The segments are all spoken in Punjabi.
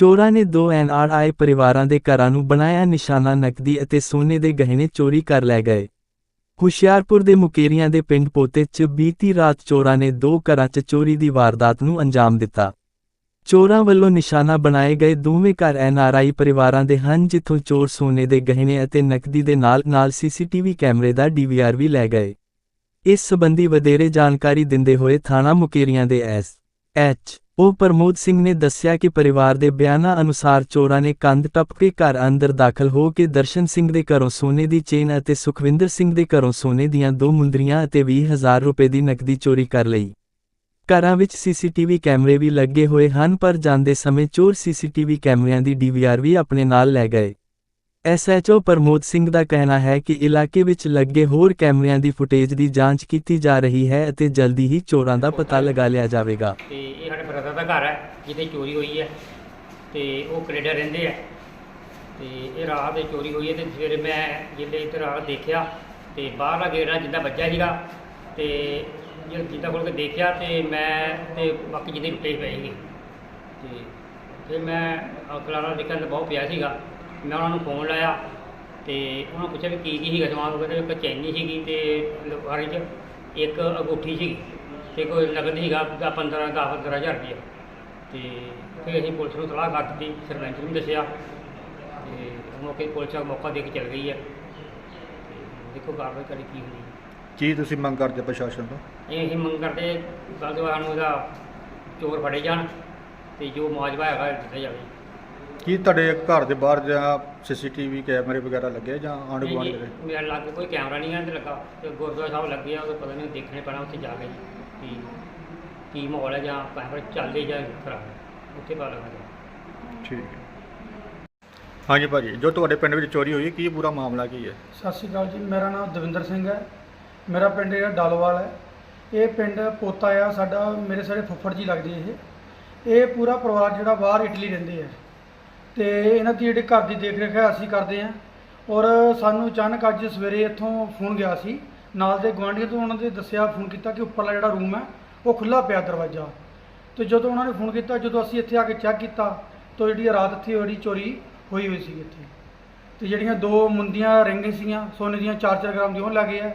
ਚੋਰਾਂ ਨੇ ਦੋ ਐਨਆਰਆਈ ਪਰਿਵਾਰਾਂ ਦੇ ਘਰਾਂ ਨੂੰ ਬਣਾਇਆ ਨਿਸ਼ਾਨਾ ਨਕਦੀ ਅਤੇ ਸੋਨੇ ਦੇ ਗਹਿਣੇ ਚੋਰੀ ਕਰ ਲੈ ਗਏ। ਹੁਸ਼ਿਆਰਪੁਰ ਦੇ ਮੁਕੇਰੀਆਂ ਦੇ ਪਿੰਡ ਪੋਤੇ 'ਚ ਬੀਤੀ ਰਾਤ ਚੋਰਾਂ ਨੇ ਦੋ ਘਰਾਂ 'ਚ ਚੋਰੀ ਦੀ ਵਾਰਦਾਤ ਨੂੰ ਅੰਜਾਮ ਦਿੱਤਾ। ਚੋਰਾਂ ਵੱਲੋਂ ਨਿਸ਼ਾਨਾ ਬਣਾਏ ਗਏ ਦੋਵੇਂ ਘਰ ਐਨਆਰਆਈ ਪਰਿਵਾਰਾਂ ਦੇ ਹਨ ਜਿੱਥੋਂ ਚੋਰ ਸੋਨੇ ਦੇ ਗਹਿਣੇ ਅਤੇ ਨਕਦੀ ਦੇ ਨਾਲ-ਨਾਲ ਸੀਸੀਟੀਵੀ ਕੈਮਰੇ ਦਾ ਡੀਵੀਆਰ ਵੀ ਲੈ ਗਏ। ਇਸ ਸਬੰਧੀ ਵਧੇਰੇ ਜਾਣਕਾਰੀ ਦਿੰਦੇ ਹੋਏ ਥਾਣਾ ਮੁਕੇਰੀਆਂ ਦੇ ਐਸ ਐਚ ਉਹ ਪ੍ਰਮੋਦ ਸਿੰਘ ਨੇ ਦੱਸਿਆ ਕਿ ਪਰਿਵਾਰ ਦੇ ਬਿਆਨਾਂ ਅਨੁਸਾਰ ਚੋਰਾਂ ਨੇ ਕੰਧ ਟੱਪ ਕੇ ਘਰ ਅੰਦਰ ਦਾਖਲ ਹੋ ਕੇ ਦਰਸ਼ਨ ਸਿੰਘ ਦੇ ਘਰੋਂ ਸੋਨੇ ਦੀ ਚੇਨ ਅਤੇ ਸੁਖਵਿੰਦਰ ਸਿੰਘ ਦੇ ਘਰੋਂ ਸੋਨੇ ਦੀਆਂ ਦੋ ਮੁੰਦਰੀਆਂ ਅਤੇ 20000 ਰੁਪਏ ਦੀ ਨਕਦੀ ਚੋਰੀ ਕਰ ਲਈ। ਘਰਾਂ ਵਿੱਚ ਸੀਸੀਟੀਵੀ ਕੈਮਰੇ ਵੀ ਲੱਗੇ ਹੋਏ ਹਨ, ਪਰ ਜਾਂਦੇ ਸਮੇਂ ਚੋਰ ਸੀਸੀਟੀਵੀ ਕੈਮਰਿਆਂ ਦੀ ਡੀਵੀਆਰ ਵੀ ਆਪਣੇ ਨਾਲ ਲੈ ਗਏ। ਐਸਐਚਓ ਪ੍ਰਮੋਦ ਸਿੰਘ ਦਾ ਕਹਿਣਾ ਹੈ ਕਿ ਇਲਾਕੇ ਵਿੱਚ ਲੱਗੇ ਹੋਰ ਕੈਮਰਿਆਂ ਦੀ ਫੁਟੇਜ ਦੀ ਜਾਂਚ ਕੀਤੀ ਜਾ ਰਹੀ ਹੈ ਅਤੇ ਜਲਦੀ ਹੀ ਚੋਰਾਂ ਦਾ ਪਤਾ ਲਗਾ ਲਿਆ ਜਾਵੇਗਾ। ਤੇ ਇਹ ਸਾਡੇ ਬ੍ਰਦਰ ਦਾ ਘਰ ਹੈ, ਜਿੱਥੇ ਚੋਰੀ ਹੋਈ ਹੈ ਤੇ ਉਹ ਕੈਨੇਡਾ ਰਹਿੰਦੇ ਆ। ਤੇ ਇਹ ਰਾਤ ਦੇ ਚੋਰੀ ਹੋਈ ਹੈ ਤੇ ਸਵੇਰੇ ਮੈਂ ਜਿੱਲੇ ਇੱਧਰ ਆ ਦੇਖਿਆ ਤੇ ਬਾਹਰਲਾ ਗੇਟ ਨਾਲ ਜਿੱਦਾਂ ਵੱਜਿਆ ਸੀਗਾ ਤੇ ਜਦ ਜਿੱਦਾਂ ਖੋਲ ਕੇ ਦੇਖਿਆ ਤੇ ਮੈਂ ਤੇ ਬਾਕੀ ਜਿਹਦੇ ਟੁੱਟੇ ਪਏ ਸੀਗੇ। ਤੇ ਫਿਰ ਮੈਂ ਅਕਲਾਰਾ ਦੇਖਿਆ ਤਾਂ ਬਹੁਤ ਪਿਆ ਸੀਗਾ। ਮੈਂ ਉਹਨਾਂ ਨੂੰ ਫੋਨ ਲਾਇਆ ਤੇ ਉਹਨਾਂ ਨੂੰ ਪੁੱਛਿਆ ਵੀ ਕੀ ਕੀ ਸੀਗਾ ਸਮਾਨ ਉਹ ਕਹਿੰਦੇ ਇੱਕ ਚੈਨੀ ਸੀਗੀ ਤੇ ਲਵਾਰੀ 'ਚ ਇੱਕ ਅੰਗੂਠੀ ਸੀਗੀ ਤੇ ਕੋਈ ਨਗਦ ਸੀਗਾ 15 ਦਸ 15000 ਰੁਪਏ ਤੇ ਫਿਰ ਅਸੀਂ ਪੁਲਿਸ ਨੂੰ ਸਲਾਹ ਕਰ ਦਿੱਤੀ ਸਰਪੰਚ ਨੂੰ ਦੱਸਿਆ ਤੇ ਮੌਕੇ ਪੁਲਿਸ ਆ ਮੌਕਾ ਦੇ ਕੇ ਚਲ ਗਈ ਹੈ ਤੇ ਦੇਖੋ ਕਾਰਵਾਈ ਕਰੀ ਕੀ ਹੁੰਦੀ ਹੈ। ਕੀ ਤੁਸੀਂ ਮੰਗ ਕਰਦੇ ਪ੍ਰਸ਼ਾਸਨ ਤੋਂ? ਇਹ ਅਸੀਂ ਮੰਗ ਕਰਦੇ ਗੱਲ ਤੋਂ ਸਾਨੂੰ ਇਹਦਾ ਚੋਰ ਫੜੇ ਜਾਣ ਤੇ ਜੋ ਮੁਆਵਜ਼ਾ ਹੈਗਾ ਦਿੱਤਾ ਜਾਵੇ। ਕੀ ਤੁਹਾਡੇ ਘਰ ਦੇ ਬਾਹਰ ਜਾਂ ਸੀਸੀਟੀਵੀ ਕੈਮਰੇ ਵਗੈਰਾ ਲੱਗੇ ਜਾਂ ਆਂਢ ਗੁਆਂਢ ਦੇ? ਮੇਰੇ ਲਾਗੇ ਕੋਈ ਕੈਮਰਾ ਨਹੀਂ ਹੈ ਤੇ ਲੱਗਾ। ਤੇ ਗੁਰਦੁਆਰਾ ਸਾਹਿਬ ਲੱਗੇ ਆ ਉਹ ਪਤਾ ਨਹੀਂ ਦੇਖਣੇ ਪੈਣਾ ਉੱਥੇ ਜਾ ਕੇ ਕੀ ਕੀ ਮਾਹੌਲ ਹੈ ਜਾਂ ਕੈਮਰੇ ਚੱਲਦੇ ਜਾਂ ਖਰਾਬ। ਉੱਥੇ ਪਤਾ ਲੱਗਦਾ ਠੀਕ ਹੈ। ਹਾਂਜੀ ਭਾਜੀ ਜੋ ਤੁਹਾਡੇ ਪਿੰਡ ਵਿੱਚ ਚੋਰੀ ਹੋਈ ਕੀ ਪੂਰਾ ਮਾਮਲਾ ਕੀ ਹੈ? ਸਤਿ ਸ਼੍ਰੀ ਅਕਾਲ ਜੀ ਮੇਰਾ ਨਾਮ ਦਵਿੰਦਰ ਸਿੰਘ ਹੈ। ਮੇਰਾ ਪਿੰਡ ਜਿਹੜਾ ਡਾਲੋਵਾਲ ਹੈ। ਇਹ ਪਿੰਡ ਪੋਤਾ ਆ ਸਾਡਾ ਮੇਰੇ ਸਾਰੇ ਫੁੱਫੜ ਜੀ ਲੱਗਦੇ ਇਹ। ਇਹ ਪੂਰਾ ਪਰਿਵਾਰ ਜਿਹੜਾ ਬਾਹਰ ਇਟਲੀ ਰਹਿੰਦੇ ਆ। ਤੇ ਇਹਨਾਂ ਦੀ ਜਿਹੜੀ ਘਰ ਦੀ ਦੇਖ ਰੇਖ ਹੈ, ਅਸੀਂ ਕਰਦੇ ਹਾਂ। ਔਰ ਸਾਨੂੰ ਅਚਾਨਕ ਅੱਜ ਸਵੇਰੇ ਇੱਥੋਂ ਫੋਨ ਗਿਆ ਸੀ। ਨਾਲ ਦੇ ਗੁਆਂਢੀਆਂ ਤੋਂ ਉਹਨਾਂ ਦੇ ਦੱਸਿਆ, ਫੋਨ ਕੀਤਾ ਕਿ ਉੱਪਰਲਾ ਜਿਹੜਾ ਰੂਮ ਹੈ, ਉਹ ਖੁੱਲਾ ਪਿਆ ਦਰਵਾਜ਼ਾ। ਤੇ ਜਦੋਂ ਉਹਨਾਂ ਨੇ ਫੋਨ ਕੀਤਾ, ਜਦੋਂ ਅਸੀਂ ਇੱਥੇ ਆ ਕੇ ਚੈੱਕ ਕੀਤਾ, ਤਾਂ ਜਿਹੜੀ ਰਾਤ ਇੱਥੇ ਜਿਹੜੀ ਚੋਰੀ ਹੋਈ ਹੋਈ ਸੀ ਇੱਥੇ। ਤੇ ਜਿਹੜੀਆਂ ਦੋ ਮੁੰਦੀਆਂ ਰਿੰਗ ਸੀਗੀਆਂ, ਸੋਨੇ ਦੀਆਂ 4-4 ਗ੍ਰਾਮ ਦੀਆਂ, ਉਹ ਲੈ ਗਏ ਆ।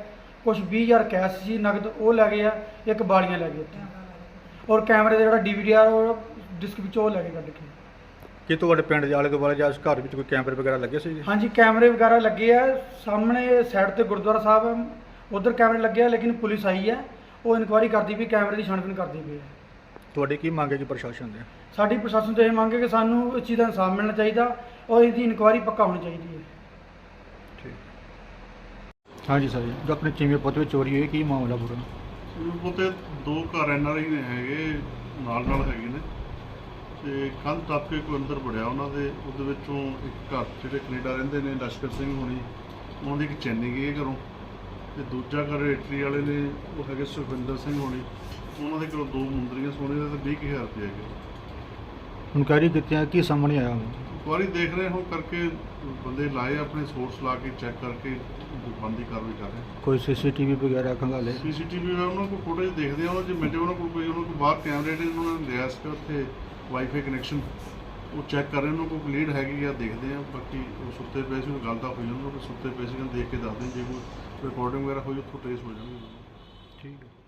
ਕੁਝ 20000 ਕੈਸ਼ ਸੀ, ਨਗਦ ਉਹ ਲੈ ਗਏ ਆ, ਇੱਕ ਬਾਲੀਆਂ ਲੈ ਗਏ ਉੱਥੇ ਔਰ ਕੈਮਰੇ ਦਾ ਜਿਹੜਾ ਡੀਵੀਡੀਆਰ ਉਹ ਡਿਸਕ ਵਿੱਚ ਉਹ ਲੈ ਕੇ ਕੱਢ ਕੇ। ਕੀ ਤੁਹਾਡੇ ਪਿੰਡ ਦੇ ਆਲੇ ਦੁਆਲੇ ਜਾਂ ਉਸ ਘਰ ਵਿੱਚ ਕੋਈ ਕੈਮਰੇ ਵਗੈਰਾ ਲੱਗੇ ਸੀ ਜੀ ਹਾਂਜੀ ਕੈਮਰੇ ਵਗੈਰਾ ਲੱਗੇ ਆ। ਸਾਹਮਣੇ ਸਾਈਡ ਤੇ ਗੁਰਦੁਆਰਾ ਸਾਹਿਬ ਹੈ ਉਧਰ ਕੈਮਰੇ ਲੱਗੇ ਆ ਲੇਕਿਨ ਪੁਲਿਸ ਆਈ ਹੈ ਉਹ ਇਨਕੁਆਇਰੀ ਕਰਦੀ ਵੀ ਕੈਮਰੇ ਦੀ ਛਾਣਬੀਨ ਕਰਦੀ ਪਈ ਹੈ ਤੁਹਾਡੀ ਕੀ ਮੰਗ ਹੈ ਜੀ ਪ੍ਰਸ਼ਾਸਨ ਦੇ ਸਾਡੀ ਪ੍ਰਸ਼ਾਸਨ ਤੋਂ ਇਹ ਮੰਗ ਹੈ ਕਿ ਸਾਨੂੰ ਇਸ ਚੀਜ਼ ਦਾ ਇਨਸਾਫ ਮਿਲਣਾ ਚਾਹੀਦਾ ਔਰ ਇਹਦੀ ਇਨਕੁਆਇਰੀ ਪੱਕਾ ਹੋਣੀ ਚਾਹੀਦੀ ਹੈ। ਠੀਕ। ਹਾਂਜੀ ਸਰ ਜੀ ਜੋ ਆਪਣੇ ਚੀਮੇ ਪੁੱਤ ਵਿੱਚ ਚੋਰੀ ਹੋਈ ਕੀ ਮਾਮਲਾ ਪੂਰਾ? ਉਤੇ ਦੋ ਘਰ ਐਨ ਆਰ ਆਈ ਨੇ ਹੈਗੇ ਨਾਲ ਨਾਲ ਹੈਗੇ ਨੇ। ਤੇ ਕੰਧ ਟੱਪ ਕੇ ਕੋਈ ਅੰਦਰ ਵੜਿਆ ਉਹਨਾਂ ਦੇ ਉਹਦੇ ਵਿੱਚੋਂ ਇੱਕ ਘਰ ਜਿਹੜੇ ਕੈਨੇਡਾ ਰਹਿੰਦੇ ਨੇ ਲਸ਼ਕਰ ਸਿੰਘ ਹੋਣੀ ਉਹਨਾਂ ਦੀ ਇੱਕ ਚੈਨੀ ਗਈ ਹੈ ਘਰੋਂ। ਤੇ ਦੂਜਾ ਘਰ ਇਟਲੀ ਵਾਲੇ ਨੇ ਉਹ ਹੈਗੇ ਸੁਖਵਿੰਦਰ ਸਿੰਘ ਹੋਣੀ। ਉਹਨਾਂ ਦੇ ਕੋਲ ਦੋ ਮੁੰਦਰੀਆਂ ਸੋਨੇ ਦੇ ਤੇ 20000 ਰੁਪਏ ਹੈਗੇ। ਇਨਕੁਆਇਰੀ ਦਿੱਤੀਆਂ ਕੀ ਸਾਹਮਣੇ ਆਇਆ ਵਾਰੀ ਦੇਖ ਰਹੇ ਹੋ ਕਰਕੇ ਬੰਦੇ ਲਾਏ ਆਪਣੇ ਸੋਰਸ ਲਾ ਕੇ ਚੈੱਕ ਕਰਕੇ ਬੰਦੀ ਕਾਰਵਾਈ ਕਰ ਰਹੇ ਕੋਈ ਸੀਸੀਟੀਵੀ ਵਗੈਰਾ ਖੰਗਾਲੇ? ਸੀਸੀਟੀਵੀ ਉਹਨਾਂ ਕੋਲ ਫੁਟੇਜ ਦੇਖਦੇ ਆ ਉਹਨਾਂ ਚ ਮਿੰਟੇ ਉਹਨਾਂ ਕੋਲ ਕੋਈ ਉਹਨਾਂ ਕੋਲ ਬਾਹਰ ਕੈਮਰੇ ਨੇ ਉਹਨਾਂ ਨੇ ਲਿਆ ਸੀ ਉੱਥੇ ਵਾਈਫਾਈ ਕਨੈਕਸ਼ਨ ਉਹ ਚੈੱਕ ਕਰ ਰਹੇ ਉਹਨਾਂ ਕੋਈ ਲੀਡ ਹੈਗੀ ਆ, ਦੇਖਦੇ ਆ, ਬਾਕੀ ਉਹ ਸੁੱਤੇ ਪਏ ਸੀ, ਉਹ ਗੱਲ ਤਾਂ ਹੋਈ ਉਹਨਾਂ ਕੋਲ ਸੁੱਤੇ ਪਏ ਸੀ ਦੇਖ ਕੇ ਦੱਸਦੇ ਜੇ ਕੋਈ ਰਿਕਾਰਡਿੰਗ ਵਗੈਰਾ ਹੋਈ, ਉੱਥੋਂ ਟ੍ਰੇਸ ਹੋ ਜਾਣਗੇ। ਠੀਕ ਹੈ।